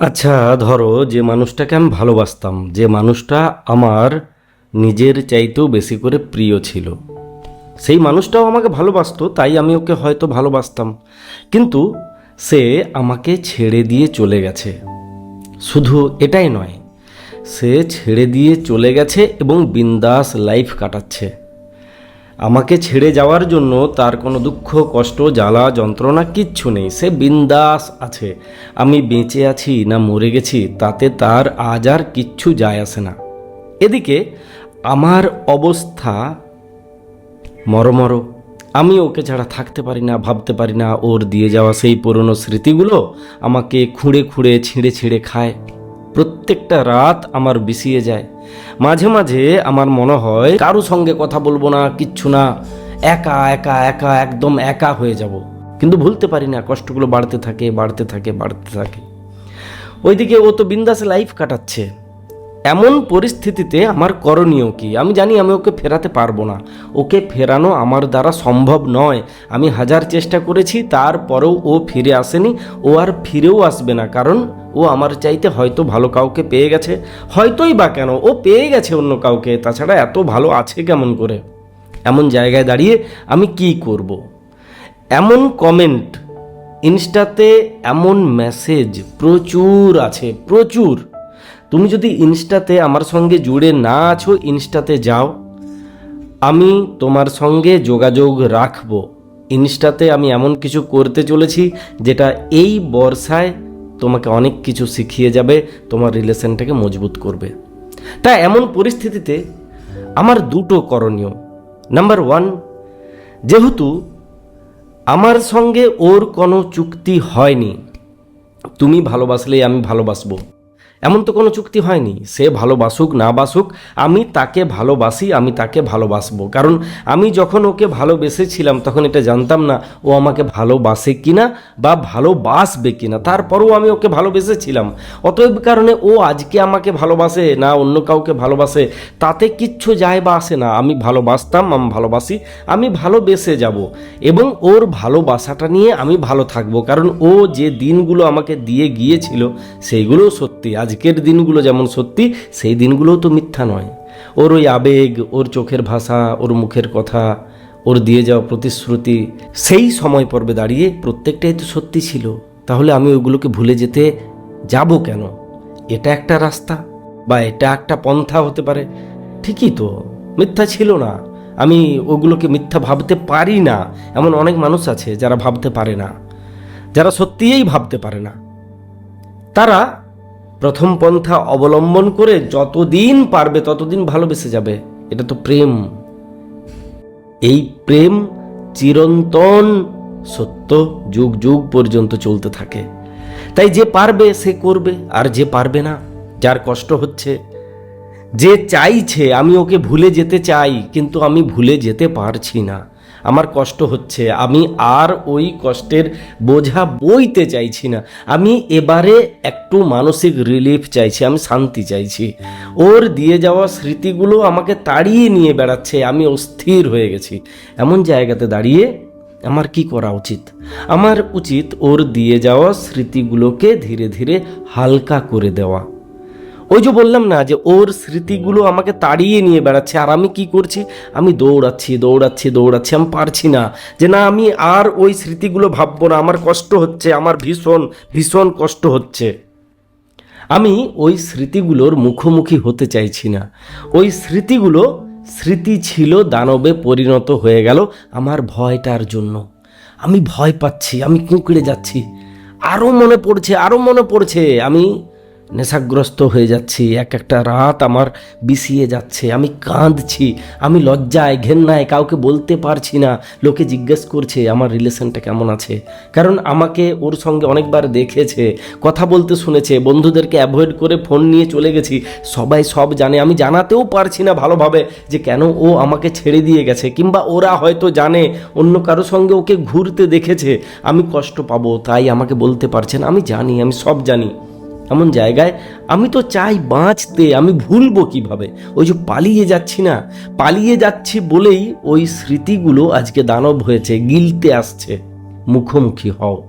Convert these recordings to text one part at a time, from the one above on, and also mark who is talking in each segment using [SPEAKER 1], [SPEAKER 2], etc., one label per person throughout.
[SPEAKER 1] আচ্ছা ধরো যে মানুষটাকে আমি ভালোবাসতাম, যে মানুষটা আমার নিজের চাইতেও বেশি করে প্রিয় ছিল। সেই মানুষটাও আমাকে ভালোবাসতো, তাই আমি ওকে হয়তো ভালোবাসতাম। কিন্তু সে আমাকে ছেড়ে দিয়ে চলে গেছে। শুধু এটাই নয়, সে ছেড়ে দিয়ে চলে গেছে এবং বিন্দাস লাইফ কাটাচ্ছে। আমাকে ছেড়ে যাওয়ার জন্য তার কোনো দুঃখ, কষ্ট, জ্বালা, যন্ত্রণা কিচ্ছু নেই। সে বিন্দাস আছে। আমি বেঁচে আছি না মরে গেছি, তাতে তার আজ আর কিচ্ছু যায় আসে না। এদিকে আমার অবস্থা মরমর। আমি ওকে ছাড়া থাকতে পারি না, ভাবতে পারি না। ওর দিয়ে যাওয়া সেই পুরনো স্মৃতিগুলো আমাকে খুঁড়ে খুঁড়ে, ছিঁড়ে ছিঁড়ে খায়। প্রত্যেকটা রাত আমার বিছিয়ে যায়। মাঝে মাঝে আমার মনে হয়, কারও সঙ্গে কথা বলব না, কিচ্ছু না, একা একা একা, একদম একা হয়ে যাব। কিন্তু ভুলতে পারি না, কষ্টগুলো বাড়তে থাকে বাড়তে থাকে বাড়তে থাকে। ওইদিকে ও তো বিন্দাসে লাইফ কাটাচ্ছে। এমন পরিস্থিতিতে আমার করণীয় কি? আমি জানি আমি ওকে ফেরাতে পারব না। ওকে ফেরানো আমার দ্বারা সম্ভব নয়। আমি হাজার চেষ্টা করেছি, তারপরেও ও ফিরে আসেনি। ও আর ফিরেও আসবে না, কারণ ও আমার চাইতে হয়তো ভালো কাউকে পেয়ে গেছে। হয়তোই বা কেন, ও পেয়ে গেছে অন্য কাউকে, তাছাড়া এত ভালো আছে কেমন করে? এমন জায়গায় দাঁড়িয়ে আমি কি করব। এমন কমেন্ট ইনস্টাতে এমন মেসেজ প্রচুর আছে, প্রচুর। তুমি যদি ইনস্টাতে আমার সঙ্গে জুড়ে না আছো, ইনস্টাতে যাও। আমি তোমার সঙ্গে যোগাযোগ রাখব। ইনস্টাতে আমি এমন কিছু করতে চলেছি, যেটা এই বর্ষায় তোমাকে অনেক কিছু শিখিয়ে যাবে, তোমার রিলেশনটাকে মজবুত করবে। তা এমন পরিস্থিতিতে আমার দুটো করণীয়। নাম্বার ওয়ান, যেহেতু আমার সঙ্গে ওর কোনো চুক্তি হয়নি, তুমি ভালোবাসলেই আমি ভালোবাসবো। এমন তো কোনো চুক্তি হয়নি। সে ভালোবাসুক না বাসুক, আমি তাকে ভালোবাসি, আমি তাকে ভালোবাসবো। কারণ আমি যখন ওকে ভালোবেসেছিলাম, তখন এটা জানতাম না, ও আমাকে ভালোবাসে কিনা বা ভালোবাসবে কিনা। তারপরও আমি ওকে ভালোবেসেছিলাম। অতএব কারণে ও আজকে আমাকে ভালোবাসে, না অন্য কাউকে ভালোবাসে, তাতে কিচ্ছু যায় বা আসে না। আমি ভালোবাসতাম, আমি ভালোবাসি, আমি ভালোবেসে যাব। এবং ওর ভালোবাসাটা নিয়ে আমি ভালো থাকব। কারণ ও যে দিনগুলো আমাকে দিয়ে গিয়েছিল সেইগুলো সত্যি। আজকের দিনগুলো যেমন সত্যি, সেই দিনগুলোও তো মিথ্যা নয়। ওর ওই আবেগ, ওর চোখের ভাষা, ওর মুখের কথা, ওর দিয়ে যাওয়া প্রতিশ্রুতি, সেই সময় পর্বে দাঁড়িয়ে প্রত্যেকটাই তো সত্যি ছিল। তাহলে আমি ওইগুলোকে ভুলে যেতে যাব কেন? এটা একটা রাস্তা বা এটা একটা পন্থা হতে পারে। ঠিকই তো, মিথ্যা ছিল না। আমি ওগুলোকে মিথ্যা ভাবতে পারি না, এমন অনেক মানুষ আছে যারা ভাবতে পারে না। যারা সত্যিই ভাবতে পারে না। তারা প্রথম পন্থা অবলম্বন করে যতদিন পারবে ততদিন ভালোবেসে যাবে। এটা তো প্রেম। এই প্রেম চিরন্তন সত্য যুগ যুগ পর্যন্ত চলতে থাকে। তাই যে পারবে সে করবে, আর যে পারবে না, যার কষ্ট হচ্ছে। যে চাইছে, আমি ওকে ভুলে যেতে চাই, কিন্তু আমি ভুলে যেতে পারছি না। আমার কষ্ট হচ্ছে, আমি আর ওই কষ্টের বোঝা বইতে চাইছি না। আমি এবারে একটু মানসিক রিলিফ চাইছি, আমি শান্তি চাইছি। ওর দিয়ে যাওয়া স্মৃতিগুলো আমাকে তাড়িয়ে নিয়ে বেড়াচ্ছে, আমি অস্থির হয়ে গেছি। এমন জায়গাতে দাঁড়িয়ে আমার কি করা উচিত? আমার উচিত ওর দিয়ে যাওয়া স্মৃতিগুলোকে ধীরে ধীরে হালকা করে দেওয়া। ওই যে বললাম না যে ওর স্মৃতিগুলো আমাকে তাড়িয়ে নিয়ে বেড়াচ্ছে, আর আমি কি করছি? আমি দৌড়াচ্ছি দৌড়াচ্ছি দৌড়াচ্ছি, আমি পারছি না। যে না, আমি আর ওই স্মৃতিগুলো ভাববো না, আমার কষ্ট হচ্ছে, আমার ভীষণ ভীষণ কষ্ট হচ্ছে। আমি ওই স্মৃতিগুলোর মুখোমুখি হতে চাইছি না। ওই স্মৃতিগুলো স্মৃতি ছিল, দানবে পরিণত হয়ে গেল আমার ভয়টার জন্য। আমি ভয় পাচ্ছি, আমি কুঁকড়ে যাচ্ছি। আরও মনে পড়ছে আরও মনে পড়ছে। আমি নেশাগ্রস্ত হয়ে যাচ্ছি, এক একটা রাত আমার বিছিয়ে যাচ্ছে, আমি কাঁদছি, আমি লজ্জায়, ঘেন্নায়, কাউকে বলতে পারছি না, লোকে জিজ্ঞেস করছে, আমার রিলেশনটা কেমন আছে? কারণ আমাকে ওর সঙ্গে অনেকবার দেখেছে, কথা বলতে শুনেছে, বন্ধুদেরকে অ্যাভয়েড করে ফোন নিয়ে চলে গেছি, সবাই সব জানে, আমি জানাতেও পারছি না ভালোভাবে যে কেন ও আমাকে ছেড়ে দিয়ে গেছে, কিংবা ওরা হয়তো জানে, অন্য কারও সঙ্গে ওকে ঘুরতে দেখেছে, আমি কষ্ট পাবো, তাই আমাকে বলতে পারছে না, আমি জানি, আমি সব জানি। এমন জায়গায়, আমি তো চাই বাঁচতে, আমি ভুলবো কীভাবে? ওই যে পালিয়ে যাচ্ছি না, পালিয়ে যাচ্ছি বলেই ওই স্মৃতিগুলো আজকে দানব হয়েছে, গিলতে আসছে, মুখোমুখি হও।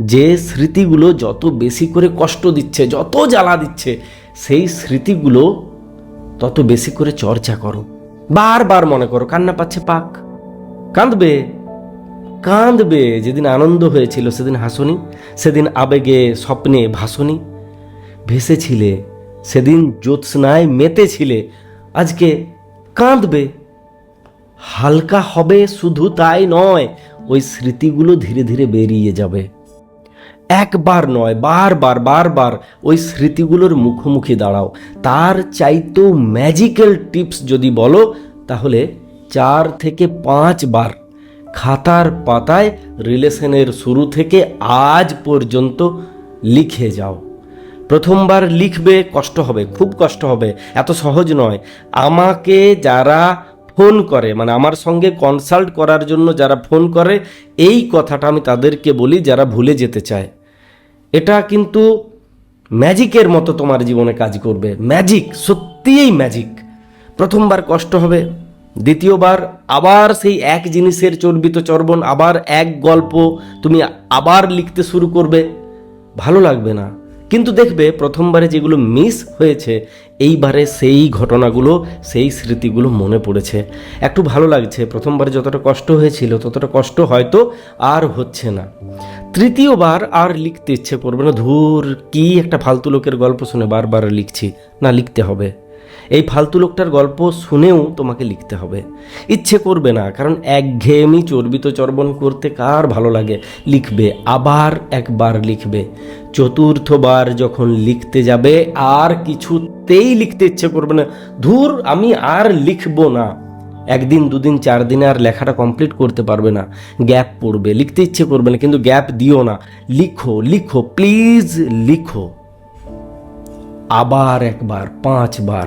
[SPEAKER 1] যে স্মৃতিগুলো যত বেশি করে কষ্ট দিচ্ছে, যত জ্বালা দিচ্ছে, সেই স্মৃতিগুলো তত বেশি করে চর্চা করো। বারবার মনে করো, কান্না পাচ্ছে পাক। কাঁদবে কাঁদবে। যেদিন আনন্দ হয়েছিল, সেদিন হাসনি, সেদিন আবেগে স্বপ্নে ভাসনি। ভেসেছিলে, সেদিন জ্যোৎস্নায় মেতেছিলে, আজকে কাঁদবে। হালকা হবে শুধু তাই নয়, ওই স্মৃতিগুলো ধীরে ধীরে বেরিয়ে যাবে। একবার নয়, বারবার বারবার ওই স্মৃতিগুলোর মুখোমুখি দাঁড়াও। তার চাইতেও ম্যাজিক্যাল টিপস যদি বলো, তাহলে চার থেকে পাঁচবার খাতার পাতায় রিলেশনের শুরু থেকে আজ পর্যন্ত লিখে যাও। প্রথমবার লিখবে, কষ্ট হবে, খুব কষ্ট হবে। এত সহজ নয়। আমাকে যারা ফোন করে মানে আমার সঙ্গে কনসাল্ট করার জন্য যারা ফোন করে, এই কথাটা আমি তাদেরকে বলি যারা ভুলে যেতে চায়। এটা কিন্তু ম্যাজিকের মতো তোমার জীবনে কাজ করবে। ম্যাজিক, সত্যিই ম্যাজিক। প্রথমবার কষ্ট হবে, দ্বিতীয়বার আবার সেই এক জিনিসের চর্বিত চর্বণ, আবার এক গল্প তুমি আবার লিখতে শুরু করবে। ভালো লাগবে না। কিন্তু দেখবে প্রথমবারে যেগুলো মিস হয়েছে, এইবারে সেই ঘটনাগুলো, সেই স্মৃতিগুলো মনে পড়েছে। একটু ভালো লাগছে, প্রথমবারে যতটা কষ্ট হয়েছিল, ততটা কষ্ট হয়তো আর হচ্ছে না। তৃতীয়বার আর লিখতে ইচ্ছে করবে না। ধুর, কি একটা ফালতু লোকের গল্প শুনে বারবার লিখছি, না লিখতে হবে। এই ফালতু লোকটার গল্প শুনেও তোমাকে লিখতে হবে। ইচ্ছে করবে না, কারণ একঘেয়েমি চর্বিত চর্বণ করতে কার ভালো লাগে? লিখবে, আবার একবার লিখবে। চতুর্থবার যখন লিখতে যাবে, আর কিছুতেই লিখতে ইচ্ছে করবে না। ধুর, আমি আর লিখব না। একদিন, দুদিন, চার দিনে আর লেখাটা কমপ্লিট করতে পারবে না। গ্যাপ পড়বে, লিখতে ইচ্ছে করবে না, কিন্তু গ্যাপ দিও না। লিখো লিখো প্লিজ লিখো। আবার একবার, পাঁচবার।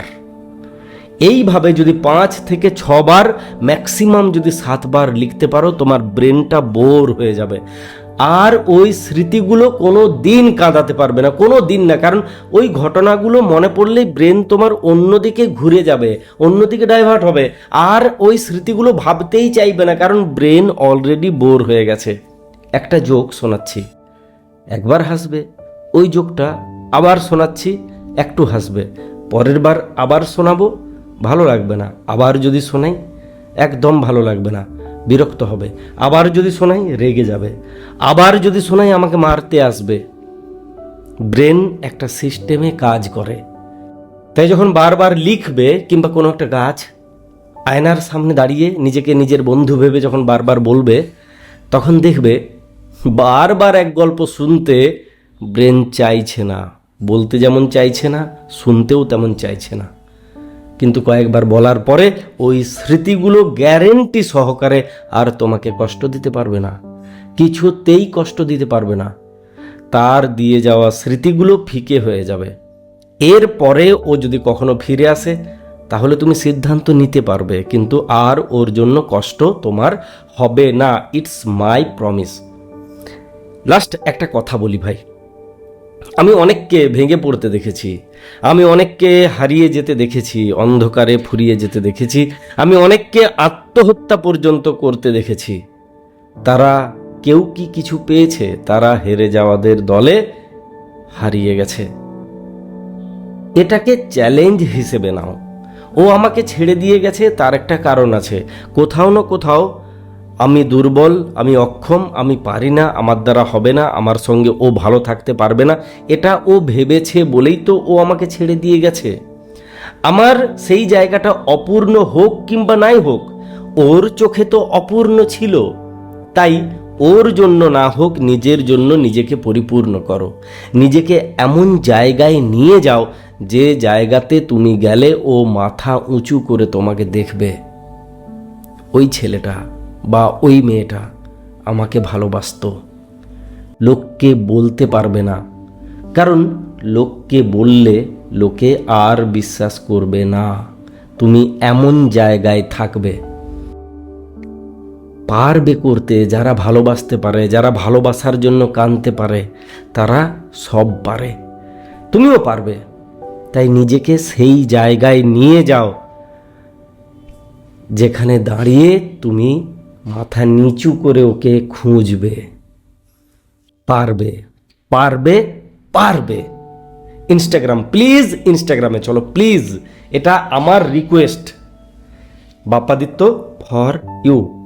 [SPEAKER 1] এইভাবে যদি পাঁচ থেকে ছবার ম্যাক্সিমাম যদি সাতবার লিখতে পারো, তোমার ব্রেনটা বোর হয়ে যাবে। আর ওই স্মৃতিগুলো কোনো দিন কাঁদাতে পারবে না, কোনো দিন না। কারণ ওই ঘটনাগুলো মনে পড়লেই ব্রেন তোমার অন্যদিকে ঘুরে যাবে, অন্যদিকে ডাইভার্ট হবে। আর ওই স্মৃতিগুলো ভাবতেই চাইবে না, কারণ ব্রেন অলরেডি বোর হয়ে গেছে। একটা জোক শোনাচ্ছি। একবার হাসবে, ওই জোকটা আবার শোনাচ্ছি, একটু হাসবে। পরের বার আবার শোনাবো ভালো লাগবে না। আবার যদি শোনাই, একদম ভালো লাগবে না। বিরক্ত হবে। আবার যদি শোনাই, রেগে যাবে। আবার যদি শোনাই, আমাকে মারতে আসবে। ব্রেন একটা সিস্টেমে কাজ করে। তাই যখন বারবার লিখবে কিংবা কোনো একটা গাছ আয়নার সামনে দাঁড়িয়ে নিজেকে নিজের বন্ধু ভেবে যখন বারবার বলবে, তখন দেখবে বারবার এক গল্প শুনতে ব্রেন চাইছে না। বলতে যেমন চাইছে না, শুনতেও তেমন চাইছে না। কিন্তু কয়েকবার বলার পরে ওই স্মৃতিগুলো গ্যারেন্টি সহকারে আর তোমাকে কষ্ট দিতে পারবে না, কিছুতেই কষ্ট দিতে পারবে না। তার দিয়ে যাওয়া স্মৃতিগুলো ফিকে হয়ে যাবে। এরপরে ও যদি কখনো ফিরে আসে, তাহলে তুমি সিদ্ধান্ত নিতে পারবে, কিন্তু আর ওর জন্য কষ্ট তোমার হবে না। ইটস মাই প্রমিস লাস্ট একটা কথা বলি ভাই। আমি অনেককে ভেঙে পড়তে দেখেছি। আমি অনেককে হারিয়ে যেতে দেখেছি, অন্ধকারে ফুরিয়ে যেতে দেখেছি। আমি অনেককে আত্মহত্যা পর্যন্ত করতে দেখেছি। তারা কেউ কি কিছু পেয়েছে? তারা হেরে যাওয়াদের দলে হারিয়ে গেছে। এটাকে চ্যালেঞ্জ হিসেবে নাও। ও আমাকে ছেড়ে দিয়ে গেছে, তার একটা কারণ আছে। কোথাও না কোথাও আমি দুর্বল, আমি অক্ষম, আমি পারি না, আমার দ্বারা হবে না, আমার সঙ্গে ও ভালো থাকতে পারবে না। এটা ও ভেবেছে বলেই তো ও আমাকে ছেড়ে দিয়ে গেছে। আমার সেই জায়গাটা অপূর্ণ হোক কিংবা নাই হোক, ওর চোখে তো অপূর্ণ ছিল। তাই ওর জন্য না হোক, নিজের জন্য নিজেকে পরিপূর্ণ করো। নিজেকে এমন জায়গায় নিয়ে যাও যে জায়গাতে তুমি গেলে ও মাথা উঁচু করে তোমাকে দেখবে। ওই ছেলেটা বা ওই মেয়েটা আমাকে ভালোবাসতো। লোককে বলতে পারবে না। কারণ লোককে বললে লোকে আর বিশ্বাস করবে না। তুমি এমন জায়গায় থাকবে। পারবে করতে, যারা ভালোবাসতে পারে, যারা ভালোবাসার জন্য কাঁদতে পারে, তারা সব পারে। তুমিও পারবে। তাই নিজেকে সেই জায়গায় নিয়ে যাও, যেখানে দাঁড়িয়ে তুমি মাথা নিচু করে ওকে খুঁজবে। পারবে। পারবে পারবে। ইনস্টাগ্রাম প্লিজ ইনস্টাগ্রামে চলো প্লিজ এটা আমার রিকোয়েস্ট বাপ্পাদিত্য ফর ইউ